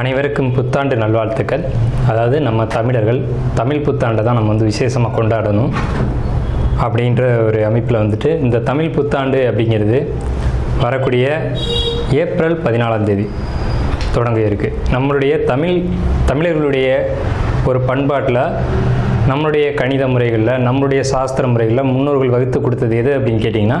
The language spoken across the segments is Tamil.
அனைவருக்கும் புத்தாண்டு நல்வாழ்த்துக்கள். அதாவது நம்ம தமிழர்கள் தமிழ் புத்தாண்டை தான் நம்ம வந்து விசேஷமாக கொண்டாடணும் அப்படின்ற ஒரு அமைப்பில் வந்துட்டு இந்த தமிழ் புத்தாண்டு அப்படிங்கிறது வரக்கூடிய ஏப்ரல் பதினாலாம் தேதி தொடங்க இருக்குது நம்மளுடைய தமிழ் தமிழர்களுடைய ஒரு பண்பாட்டில் நம்மளுடைய கணித முறைகளில் நம்மளுடைய சாஸ்திர முறைகளில் முன்னோர்கள் வகுத்து கொடுத்தது எது அப்படின்னு கேட்டிங்கன்னா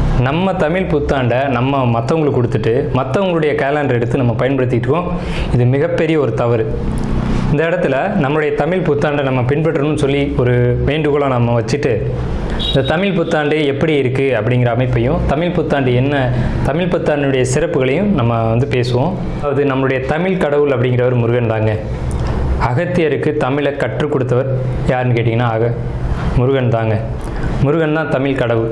நம்ம தமிழ் புத்தாண்டை நம்ம மற்றவங்களுக்கு கொடுத்துட்டு மற்றவங்களுடைய கேலண்டர் எடுத்து நம்ம பயன்படுத்திட்டுருக்கோம் இது மிகப்பெரிய ஒரு தவறு. இந்த இடத்துல நம்மளுடைய தமிழ் புத்தாண்டை நம்ம பின்பற்றணும்னு சொல்லி ஒரு வேண்டுகோளை நம்ம வச்சுட்டு இந்த தமிழ் புத்தாண்டு எப்படி இருக்குது அப்படிங்கிற அமைப்பையும் தமிழ் புத்தாண்டு என்ன தமிழ் புத்தாண்டுடைய சிறப்புகளையும் நம்ம வந்து பேசுவோம். அதாவது நம்மளுடைய தமிழ் கடவுள் அப்படிங்கிறவர் முருகன் தாங்க. அகத்தியருக்கு தமிழை கற்றுக் கொடுத்தவர் யாருன்னு கேட்டிங்கன்னா அக முருகன் தாங்க. முருகன் தான் தமிழ் கடவுள்.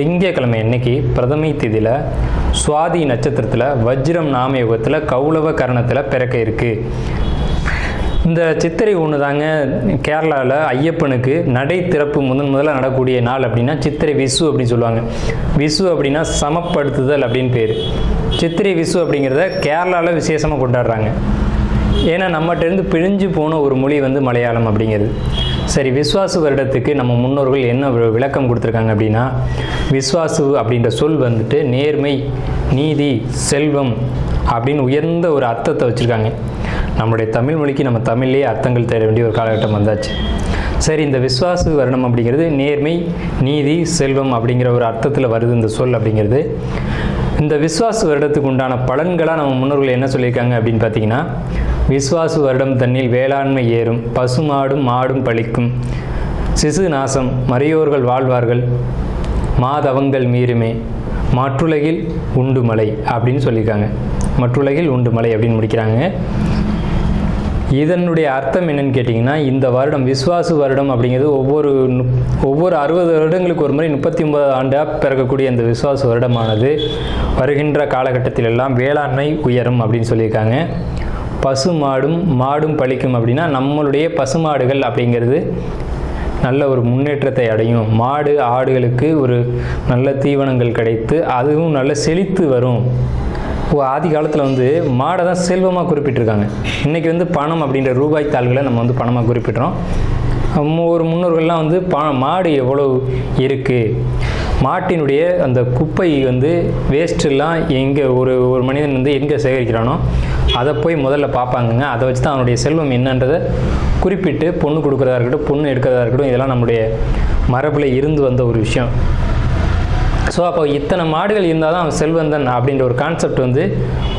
திங்கக்கிழமை அன்னைக்கு பிரதமை திதியில் சுவாதி நட்சத்திரத்தில் வஜ்ரம் நாமயுகத்தில் கௌளவ கரணத்தில் பிறக்க இருக்குது இந்த சித்திரை ஒன்று தாங்க கேரளாவில் ஐயப்பனுக்கு நடை திறப்பு முதன் முதல்ல நடக்கூடிய நாள் அப்படின்னா சித்திரை விசு அப்படின்னு சொல்லுவாங்க. விசு அப்படின்னா சமப்படுத்துதல் அப்படின்னு பேர். சித்திரை விசு அப்படிங்கிறத கேரளாவில் விசேஷமாக கொண்டாடுறாங்க. ஏன்னா நம்மகிட்டேருந்து பிழிஞ்சு போன ஒரு மொழி வந்து மலையாளம் அப்படிங்கிறது. சரி விஸ்வாசு வருடத்துக்கு நம்ம முன்னோர்கள் என்ன விளக்கம் கொடுத்துருக்காங்க அப்படின்னா விஸ்வாசு அப்படின்ற சொல் வந்துட்டு நேர்மை நீதி செல்வம் அப்படின்னு உயர்ந்த ஒரு அர்த்தத்தை வச்சுருக்காங்க. நம்முடைய தமிழ் மொழிக்கு நம்ம தமிழ்லேயே அர்த்தங்கள் தேட வேண்டிய ஒரு காலகட்டம் வந்தாச்சு. சரி இந்த விஸ்வாசு வருடம் அப்படிங்கிறது நேர்மை நீதி செல்வம் அப்படிங்கிற ஒரு அர்த்தத்தில் வருது இந்த சொல் அப்படிங்கிறது. இந்த விஸ்வாசு வருடத்துக்கு உண்டான பலன்களாக நம்ம முன்னோர்கள் என்ன சொல்லியிருக்காங்க அப்படின்னு பார்த்தீங்கன்னா விஸ்வாசு வருடம் தன்னில் வேளாண்மை ஏறும் பசுமாடும் மாடும் பழிக்கும். சிசு நாசம் மறையோர்கள் வாழ்வார்கள் மாதவங்கள் மீறுமே. மற்றுலகில் உண்டு மலை அப்படின்னு சொல்லியிருக்காங்க. மற்றுலகில் உண்டு மலை அப்படின்னு முடிக்கிறாங்க. இதனுடைய அர்த்தம் என்னன்னு கேட்டிங்கன்னா இந்த வருடம் விஸ்வாசு வருடம் அப்படிங்கிறது ஒவ்வொரு நு- ஒவ்வொரு அறுபது வருடங்களுக்கு ஒரு முறை முப்பத்தி ஒன்பது ஆண்டாக பிறக்கக்கூடிய இந்த விஸ்வாசு வருடமானது. வருகின்ற காலகட்டத்திலெல்லாம் வேளாண்மை உயரும் அப்படின்னு சொல்லியிருக்காங்க. பசு மாடும் மாடும் பழிக்கும் அப்படின்னா நம்மளுடைய பசுமாடுகள் அப்படிங்கிறது நல்ல ஒரு முன்னேற்றத்தை அடையும். மாடு ஆடுகளுக்கு ஒரு நல்ல தீவனங்கள் கிடைத்து அதுவும் நல்ல செழித்து வரும். ஓ ஆதி காலத்தில் வந்து மாடை தான் செல்வமாக குறிப்பிட்டிருக்காங்க. இன்றைக்கி வந்து பணம் அப்படின்ற ரூபாய் தாள்களை நம்ம வந்து பணமாக குறிப்பிட்றோம். ஒரு முன்னோர்கள்லாம் வந்து ப மாடு எவ்வளோ இருக்குது மாட்டினுடைய அந்த குப்பை வந்து வேஸ்ட்டெல்லாம் எங்கே ஒரு ஒரு மனிதன் வந்து எங்கே சேகரிக்கிறானோ அதை போய் முதல்ல பார்ப்பாங்கங்க. அதை வச்சு தான் அவனுடைய செல்வம் என்னன்றதை குறிப்பிட்டு பொண்ணு கொடுக்குறதா இருக்கட்டும் பொண்ணு எடுக்கிறதா இருக்கட்டும் இதெல்லாம் நம்முடைய மரபில் இருந்து வந்த ஒரு விஷயம். ஸோ அப்போ இத்தனை மாடுகள் இருந்தால் தான் அவன் செல்வந்தன் அப்படின்ற ஒரு கான்செப்ட் வந்து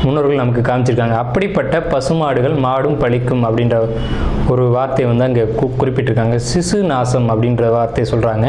முன்னோர்கள் நமக்கு காமிச்சிருக்காங்க. அப்படிப்பட்ட பசுமாடுகள் மாடும் பழிக்கும் அப்படின்ற ஒரு வார்த்தை வந்து அங்கே கு குறிப்பிட்டிருக்காங்க. சிசு நாசம் அப்படின்ற வார்த்தையை சொல்கிறாங்க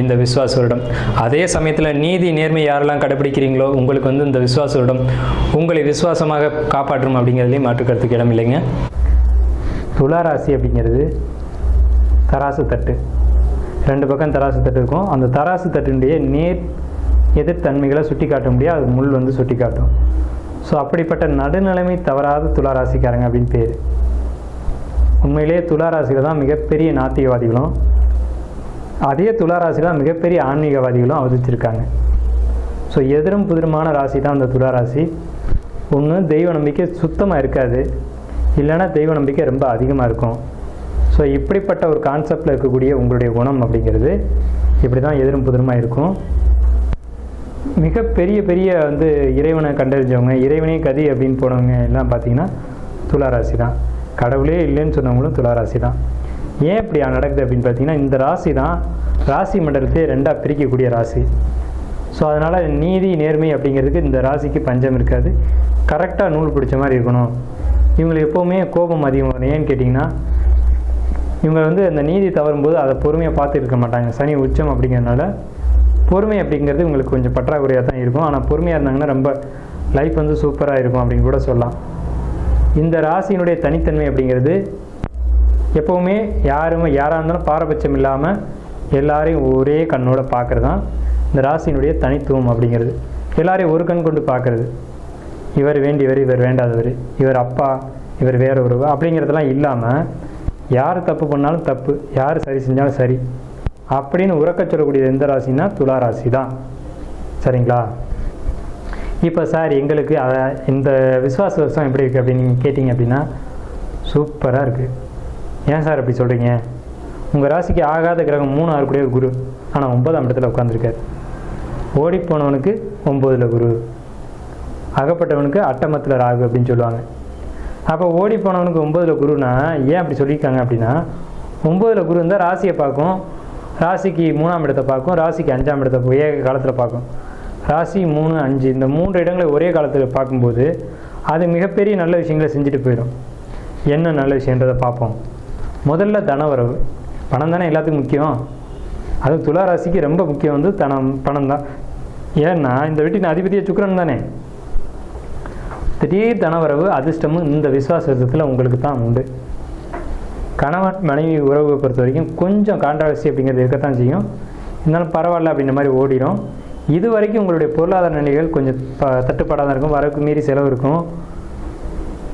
இந்த விஸ்வாச வருடம் அதே சமயத்தில் நீதி நேர்மை யாரெல்லாம் கடைபிடிக்கிறீங்களோ உங்களுக்கு வந்து இந்த விஸ்வாச வருடம் உங்களை விசுவாசமாக காப்பாற்றும் அப்படிங்கிறதுலையும் மாற்றுக்கிறதுக்கு இடம் இல்லைங்க. துளாராசி அப்படிங்கிறது தராசு தட்டு. ரெண்டு பக்கம் தராசு தட்டு இருக்கும். அந்த தராசு தட்டினுடைய நேர் எதிர்த்தன்மைகளை சுட்டி காட்ட முடியாது. அது முள் வந்து சுட்டி காட்டும் ஸோ அப்படிப்பட்ட நடுநிலைமை தவறாத துளாராசிக்காரங்க அப்படின்னு பேர். உண்மையிலேயே துளாராசியில் தான் மிகப்பெரிய நாத்திகவாதிகளும் அதே துளாராசியில் தான் மிகப்பெரிய ஆன்மீகவாதிகளும் அவதரிச்சிருக்காங்க ஸோ எதிரும் புதிருமான ராசி தான் அந்த துளாராசி ஒன்று தெய்வ நம்பிக்கை சுத்தமாக இருக்காது. இல்லைன்னா தெய்வ நம்பிக்கை ரொம்ப அதிகமாக இருக்கும். ஸோ இப்படிப்பட்ட ஒரு கான்செப்டில் இருக்கக்கூடிய உங்களுடைய குணம் அப்படிங்கிறது இப்படி தான் எதிரும் புதிருமாக இருக்கும். மிக பெரிய பெரிய வந்து இறைவனை கண்டறிஞ்சவங்க இறைவனே கதி அப்படின்னு போனவங்க எல்லாம் பார்த்தீங்கன்னா துளாராசி தான் கடவுளே இல்லைன்னு சொன்னவங்களும் துளாராசி தான் ஏன் இப்படி நடக்குது அப்படின்னு பார்த்தீங்கன்னா இந்த ராசி தான் ராசி மண்டலத்தையே ரெண்டாக பிரிக்கக்கூடிய ராசி. ஸோ அதனால் நீதி நேர்மை அப்படிங்கிறதுக்கு இந்த ராசிக்கு பஞ்சம் இருக்காது. கரெக்டாக நூல் பிடிச்ச மாதிரி இருக்கணும். இவங்களுக்கு எப்போவுமே கோபம் அதிகம் வரும் ஏன்னு கேட்டிங்கன்னா இவங்க வந்து அந்த நீதி தவறும்போது அதை பொறுமையாக பார்த்து இருக்க மாட்டாங்க. சனி உச்சம் அப்படிங்கிறதுனால பொறுமை அப்படிங்கிறது உங்களுக்கு கொஞ்சம் பற்றாக்குறையாக தான் இருக்கும். ஆனால் பொறுமையாக இருந்தாங்கன்னா ரொம்ப லைஃப் வந்து சூப்பராக இருக்கும் அப்படின்னு கூட சொல்லலாம். இந்த ராசியினுடைய தனித்தன்மை அப்படிங்கிறது எப்போவுமே யாருமே யாராக இருந்தாலும் பாரபட்சம் இல்லாமல் எல்லாரையும் ஒரே கண்ணோட பார்க்குறது தான் இந்த ராசியினுடைய தனித்துவம் அப்படிங்கிறது. எல்லாரையும் ஒரு கண் கொண்டு பார்க்குறது இவர் வேண்டியவர் இவர் வேண்டாதவர். இவர் அப்பா இவர் வேற ஒரு அப்படிங்கிறதெல்லாம் இல்லாமல் யார் தப்பு பண்ணாலும் தப்பு. யார் சரி செஞ்சாலும் சரி. அப்படின்னு உறக்க சொல்லக்கூடியது எந்த ராசினா துலா ராசி தான் சரிங்களா? இப்போ சார் எங்களுக்கு அதை இந்த விசுவாச வருஷம் எப்படி இருக்குது அப்படின்னு நீங்கள் கேட்டிங்க அப்படின்னா சூப்பராக இருக்குது ஏன் சார் அப்படி சொல்கிறீங்க உங்கள் ராசிக்கு ஆகாத கிரகம் மூணு ஆறுக்குடைய குரு. ஆனால் ஒன்பதாம் இடத்துல உட்காந்துருக்காரு ஓடி போனவனுக்கு குரு. அகப்பட்டவனுக்கு அட்டமத்தில் ராகு அப்படின்னு சொல்லுவாங்க. அப்போ ஓடி போனவனுக்கு ஒம்போதில் குருனா ஏன் அப்படி சொல்லியிருக்காங்க அப்படின்னா ஒம்பதில் குரு இருந்தால் ராசியை பார்க்கும். ராசிக்கு மூணாம் இடத்தை பார்க்கும். ராசிக்கு அஞ்சாம் இடத்தை ஒரே காலத்தில் பார்க்கும். ராசி மூணு அஞ்சு இந்த மூன்று இடங்களை ஒரே காலத்தில் பார்க்கும்போது அது மிகப்பெரிய நல்ல விஷயங்களை செஞ்சுட்டு போயிடும். என்ன நல்ல விஷயன்றதை பார்ப்போம். முதல்ல தனவரவு பணம் தானே எல்லாத்துக்கும் முக்கியம்? அது துளாராசிக்கு ரொம்ப முக்கியம். வந்து தனம் பணம் தான். ஏன்னா இந்த வீட்டின் அதிபதியை சுக்கரன் தானே. திடீர் தனவரவு அதிர்ஷ்டமும் இந்த விசுவாசத்தில் உங்களுக்கு தான் உண்டு. கணவன் மனைவி உறவை பொறுத்த வரைக்கும் கொஞ்சம் கான்ட்ரவர்சி அப்படிங்கிறது இருக்கத்தான் செய்யும். இருந்தாலும் பரவாயில்ல அப்படின்ற மாதிரி ஓடிடும் இது வரைக்கும் உங்களுடைய பொருளாதார நிலைகள் கொஞ்சம் ப தட்டுப்பாடாக தான் இருக்கும். வரவுக்கு மீறி செலவு இருக்கும்.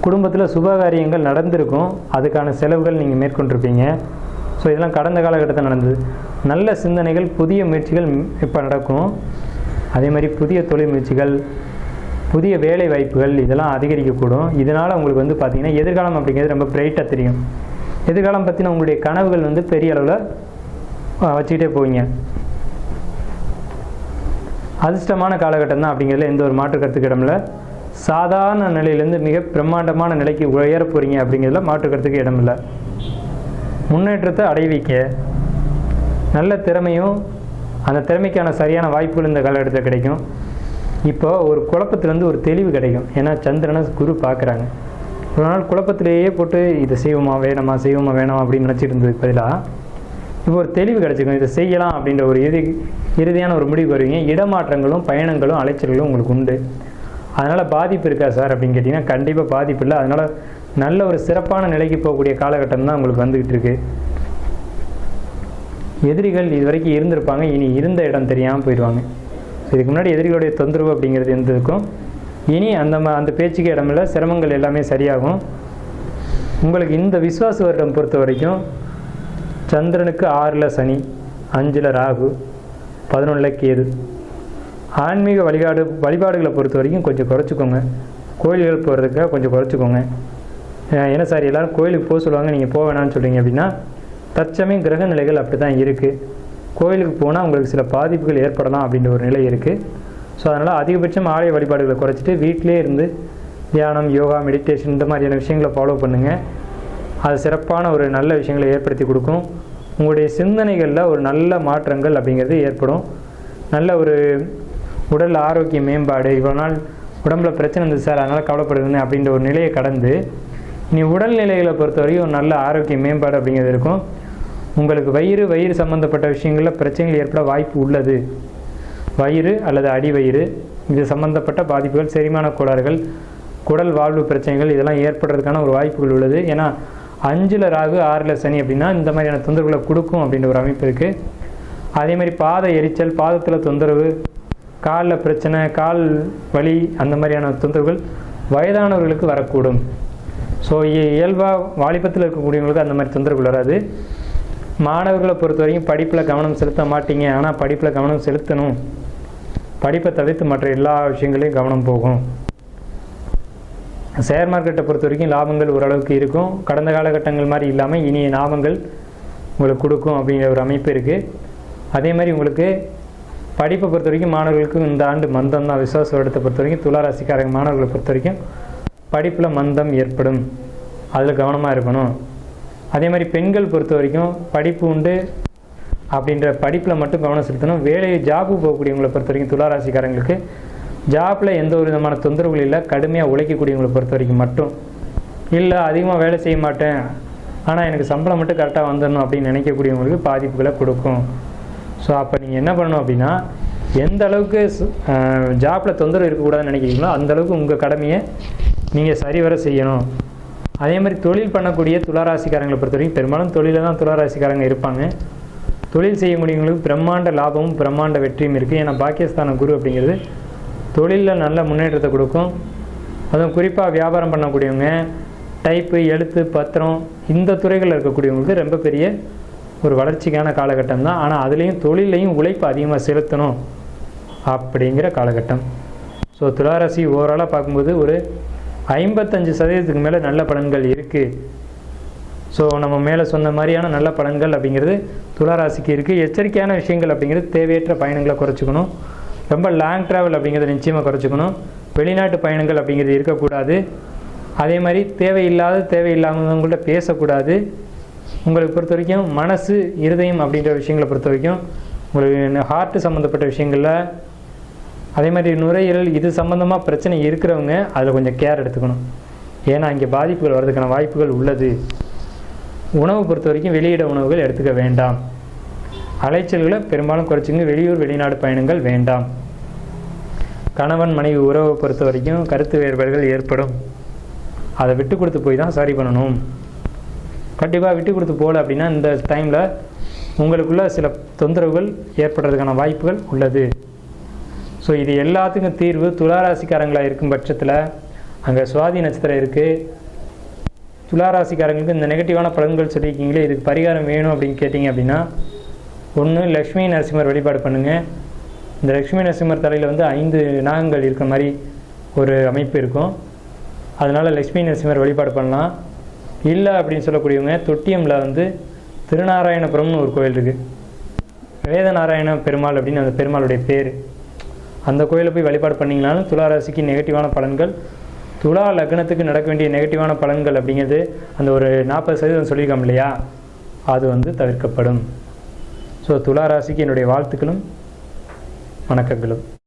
குடும்பத்தில் சுபகாரியங்கள் நடந்திருக்கும். அதுக்கான செலவுகள் நீங்கள் மேற்கொண்டிருப்பீங்க. ஸோ இதெல்லாம் கடந்த காலகட்டத்தில் நடந்தது. நல்ல சிந்தனைகள் புதிய முயற்சிகள் இப்போ நடக்கும். அதே மாதிரி புதிய தொழில் முயற்சிகள் புதிய வேலை வாய்ப்புகள் இதெல்லாம் அதிகரிக்கக்கூடும். இதனால் உங்களுக்கு வந்து பார்த்திங்கன்னா எதிர்காலம் அப்படிங்கிறது ரொம்ப பிரைட்டாக தெரியும். எதிர்காலம் பற்றின உங்களுடைய கனவுகள் வந்து பெரிய அளவில் வச்சுக்கிட்டே போவீங்க. அதிர்ஷ்டமான காலகட்டம் தான் அப்படிங்கிறதுல எந்த ஒரு மாற்று கருத்துக்கிடமில்லை சாதாரண நிலையிலேருந்து மிக பிரம்மாண்டமான நிலைக்கு உயர போகிறீங்க அப்படிங்கிறதுல மாற்றுக்கிறதுக்கு இடமில்லை. முன்னேற்றத்தை அடைவிக்க நல்ல திறமையும் அந்த திறமைக்கான சரியான வாய்ப்புகள் இந்த காலகட்டத்தில் கிடைக்கும். இப்போ ஒரு குழப்பத்துலேருந்து ஒரு தெளிவு கிடைக்கும். ஏன்னா சந்திரனை குரு பார்க்குறாங்க. ஒரு நாள் குழப்பத்திலேயே போட்டு இதை செய்வோமா வேணாமா செய்வோமா வேணாமா? அப்படின்னு நினச்சிட்டு இருந்ததுக்கு பதிலாக இப்போ ஒரு தெளிவு கிடச்சிக்கும். இதை செய்யலாம் அப்படின்ற ஒரு இறுதி இறுதியான ஒரு முடிவு வருவீங்க. இடமாற்றங்களும் பயணங்களும் அலைச்சல்களும் உங்களுக்கு உண்டு. அதனால் பாதிப்பு இருக்கா சார் அப்படின்னு கேட்டிங்கன்னா கண்டிப்பாக பாதிப்பு இல்லை. அதனால் நல்ல ஒரு சிறப்பான நிலைக்கு போகக்கூடிய காலகட்டம் தான் உங்களுக்கு வந்துக்கிட்டு இருக்கு. எதிரிகள் இது வரைக்கும் இருந்திருப்பாங்க. இனி இருந்த இடம் தெரியாமல் போயிடுவாங்க. இதுக்கு முன்னாடி எதிரிகளுடைய தொந்தரவு அப்படிங்கிறது இருந்திருக்கும். இனி அந்த ம அந்த பேச்சுக்கு இடமில்ல சிரமங்கள் எல்லாமே சரியாகும். உங்களுக்கு இந்த விஸ்வாச வருடம் பொறுத்த வரைக்கும் சந்திரனுக்கு ஆறில் சனி அஞ்சில் ராகு பதினொன்றில் கேது. ஆன்மீக வழிபாடு வழிபாடுகளை பொறுத்த வரைக்கும் கொஞ்சம் குறைச்சிக்கோங்க. கோயில்கள் போகிறதுக்காக கொஞ்சம் குறைச்சிக்கோங்க. என்ன சார் எல்லோரும் கோயிலுக்கு போக சொல்லுவாங்க நீங்கள் போக வேணாம்னு சொல்கிறீங்க அப்படின்னா தற்சமயம் கிரக நிலைகள் அப்படி தான் இருக்குது கோயிலுக்கு போனால் உங்களுக்கு சில பாதிப்புகள் ஏற்படலாம் அப்படின்ற ஒரு நிலை இருக்குது ஸோ அதனால் அதிகபட்சம் ஆலய வழிபாடுகளை குறைச்சிட்டு வீட்டிலே இருந்து தியானம் யோகா மெடிடேஷன் இந்த மாதிரியான விஷயங்களை ஃபாலோ பண்ணுங்கள் அது சிறப்பான ஒரு நல்ல விஷயங்களை ஏற்படுத்தி கொடுக்கும். உங்களுடைய சிந்தனைகளில் ஒரு நல்ல மாற்றங்கள் அப்படிங்கிறது ஏற்படும். நல்ல ஒரு உடல் ஆரோக்கிய மேம்பாடு இவ்வளோ நாள் உடம்புல பிரச்சனை இருந்தது சார் அதனால் கவலைப்படுதுன்னு அப்படின்ற ஒரு நிலையை கடந்து நீ உடல்நிலைகளை பொறுத்த வரைக்கும் ஒரு நல்ல ஆரோக்கிய மேம்பாடு அப்படிங்கிறது இருக்கும். உங்களுக்கு வயிறு வயிறு சம்மந்தப்பட்ட விஷயங்களில் பிரச்சனைகள் ஏற்பட வாய்ப்பு உள்ளது. வயிறு அல்லது அடிவயிறு இது சம்பந்தப்பட்ட பாதிப்புகள் செரிமான கோளாறுகள் குடல் வாழ்வு பிரச்சனைகள் இதெல்லாம் ஏற்படுறதுக்கான ஒரு வாய்ப்புகள் உள்ளது. ஏன்னா அஞ்சில் ராகு ஆறில் சனி அப்படின்னா இந்த மாதிரியான தொந்தரவுகளை கொடுக்கும் அப்படின்ற ஒரு அமைப்பு இருக்குது அதே மாதிரி பாத எரிச்சல் பாதத்தில் தொந்தரவு காலில் பிரச்சனை கால் வலி அந்த மாதிரியான தொந்தரவுகள் வயதானவர்களுக்கு வரக்கூடும். ஸோ இயல்பாக வாலிபத்தில் இருக்கக்கூடியவங்களுக்கு அந்த மாதிரி தொந்தரவுகள் வராது. மாணவர்களை பொறுத்த வரைக்கும் படிப்பில் கவனம் செலுத்த மாட்டீங்க. ஆனால் படிப்பில் கவனம் செலுத்தணும். படிப்பை தவிர்த்து மற்ற எல்லா விஷயங்களையும் கவனம் போகும். ஷேர் மார்க்கெட்டை பொறுத்த வரைக்கும் லாபங்கள் ஓரளவுக்கு இருக்கும். கடந்த காலகட்டங்கள் மாதிரி இல்லாமல் இனிய லாபங்கள் உங்களுக்கு கொடுக்கும் அப்படிங்கிற ஒரு அமைப்பு இருக்குது அதே மாதிரி உங்களுக்கு படிப்பை பொறுத்த வரைக்கும் மாணவர்களுக்கு இந்த ஆண்டு மந்தம் தான். விசுவாச வருடத்தை பொறுத்த வரைக்கும் துளாராசிக்காரங்க மாணவர்களை பொறுத்த வரைக்கும் படிப்பில் மந்தம் ஏற்படும். அதில் கவனமாக இருக்கணும். அதே மாதிரி பெண்கள் பொறுத்த வரைக்கும் படிப்பு உண்டு அப்படின்ற படிப்பில் மட்டும் கவனம் செலுத்தணும். வேலையை ஜாபு போகக்கூடியவங்களை பொறுத்த வரைக்கும் துளாராசிக்காரங்களுக்கு ஜாப்பில் எந்த ஒரு விதமான தொந்தரவுகள் இல்லை கடுமையாக உழைக்கக்கூடியவங்களை பொறுத்த வரைக்கும் மட்டும். இல்லை அதிகமாக வேலை செய்ய மாட்டேன். ஆனால் எனக்கு சம்பளம் மட்டும் கரெக்டாக வந்துடணும் அப்படின்னு நினைக்கக்கூடியவங்களுக்கு பாதிப்புகளை கொடுக்கும். ஸோ அப்போ நீங்கள் என்ன பண்ணணும் அப்படின்னா எந்த அளவுக்கு ஜாப்பில் தொந்தரவு இருக்கக்கூடாதுன்னு நினைக்கிறீங்களோ அந்தளவுக்கு உங்கள் கடமையை நீங்கள் சரிவர செய்யணும். அதே மாதிரி தொழில் பண்ணக்கூடிய துளாராசிக்காரங்களை பொறுத்த வரைக்கும் பெரும்பாலும் தொழிலில் தான் துளாராசிக்காரங்க இருப்பாங்க. தொழில் செய்யக்கூடியவங்களுக்கு பிரம்மாண்ட லாபமும் பிரம்மாண்ட வெற்றியும் இருக்குது ஏன்னா பாகிஸ்தான குரு அப்படிங்கிறது தொழிலில் நல்ல முன்னேற்றத்தை கொடுக்கும். அதுவும் குறிப்பாக வியாபாரம் பண்ணக்கூடியவங்க டைப்பு எழுத்து பத்திரம் இந்த துறைகளில் இருக்கக்கூடியவங்களுக்கு ரொம்ப பெரிய ஒரு வளர்ச்சிக்கான காலகட்டம் தான் ஆனால் அதுலேயும் தொழிலையும் உழைப்பு அதிகமாக செலுத்தணும் அப்படிங்கிற காலகட்டம். ஸோ துளாராசி ஓவராலாக பார்க்கும்போது ஒரு ஐம்பத்தஞ்சு சதவீதத்துக்கு மேலே நல்ல பலன்கள் இருக்குது ஸோ நம்ம மேலே சொன்ன மாதிரியான நல்ல பலன்கள் அப்படிங்கிறது துளாராசிக்கு இருக்குது எச்சரிக்கையான விஷயங்கள் அப்படிங்கிறது தேவையற்ற பயணங்களை குறைச்சிக்கணும். ரொம்ப லாங் ட்ராவல் அப்படிங்கிறத நிச்சயமாக குறைச்சிக்கணும். வெளிநாட்டு பயணங்கள் அப்படிங்கிறது இருக்கக்கூடாது. அதே மாதிரி தேவையில்லாத தேவையில்லாதவங்கள்ட்ட பேசக்கூடாது. உங்களுக்கு பொறுத்த வரைக்கும் மனசு இருதயம் அப்படின்ற விஷயங்களை பொறுத்த வரைக்கும் உங்களுக்கு ஹார்ட்டு சம்மந்தப்பட்ட விஷயங்களில் அதே மாதிரி நுரையீரல் இது சம்மந்தமாக பிரச்சனை இருக்கிறவங்க அதில் கொஞ்சம் கேர் எடுத்துக்கணும். ஏன்னா இங்கே பாதிப்புகள் வர்றதுக்கான வாய்ப்புகள் உள்ளது. உணவு பொறுத்த வரைக்கும் வெளியிட உணவுகள் எடுத்துக்க வேண்டாம். அலைச்சல்களை பெரும்பாலும் குறைச்சிங்க வெளியூர் வெளிநாடு பயணங்கள் வேண்டாம். கணவன் மனைவி உறவை பொறுத்த வரைக்கும் கருத்து வேறுபாடுகள் ஏற்படும். அதை விட்டு கொடுத்து போய் தான் சரி பண்ணணும். கண்டிப்பாக விட்டு கொடுத்து போகல அப்படின்னா இந்த டைமில் உங்களுக்குள்ள சில தொந்தரவுகள் ஏற்படுறதுக்கான வாய்ப்புகள் உள்ளது. ஸோ இது எல்லாத்துக்கும் தீர்வு துளாராசிக்காரங்களாக இருக்கும் பட்சத்தில் அங்கே சுவாதி நட்சத்திரம் இருக்குது துளாராசிக்காரங்களுக்கு இந்த நெகட்டிவான பலன்கள் சொல்லியிருக்கீங்களே இதுக்கு பரிகாரம் வேணும் அப்படின்னு கேட்டிங்க அப்படின்னா ஒன்று லக்ஷ்மி நரசிம்மர் வழிபாடு பண்ணுங்கள் இந்த லக்ஷ்மி நரசிம்மர் தலையில் வந்து ஐந்து நாகங்கள் இருக்கிற மாதிரி ஒரு அமைப்பு இருக்கும். அதனால் லக்ஷ்மி நரசிம்மர் வழிபாடு பண்ணலாம். இல்லை அப்படின்னு சொல்லக்கூடியவங்க தொட்டியமில் வந்து திருநாராயணபுரம்னு ஒரு கோயில் இருக்குது வேதநாராயண பெருமாள் அப்படின்னு அந்த பெருமாளுடைய பேர். அந்த கோயிலை போய் வழிபாடு பண்ணிங்கனாலும் துலா ராசிக்கு நெகட்டிவான பலன்கள் துலா லக்னத்துக்கு நடக்க வேண்டிய நெகட்டிவான பலன்கள் அப்படிங்கிறது அந்த ஒரு நாற்பது சதவீதம் சொல்லியிருக்கோம் இல்லையா? அது வந்து தவிர்க்கப்படும். ஸோ துலா ராசிக்கு என்னுடைய வாழ்த்துக்களும் வணக்கங்களும்.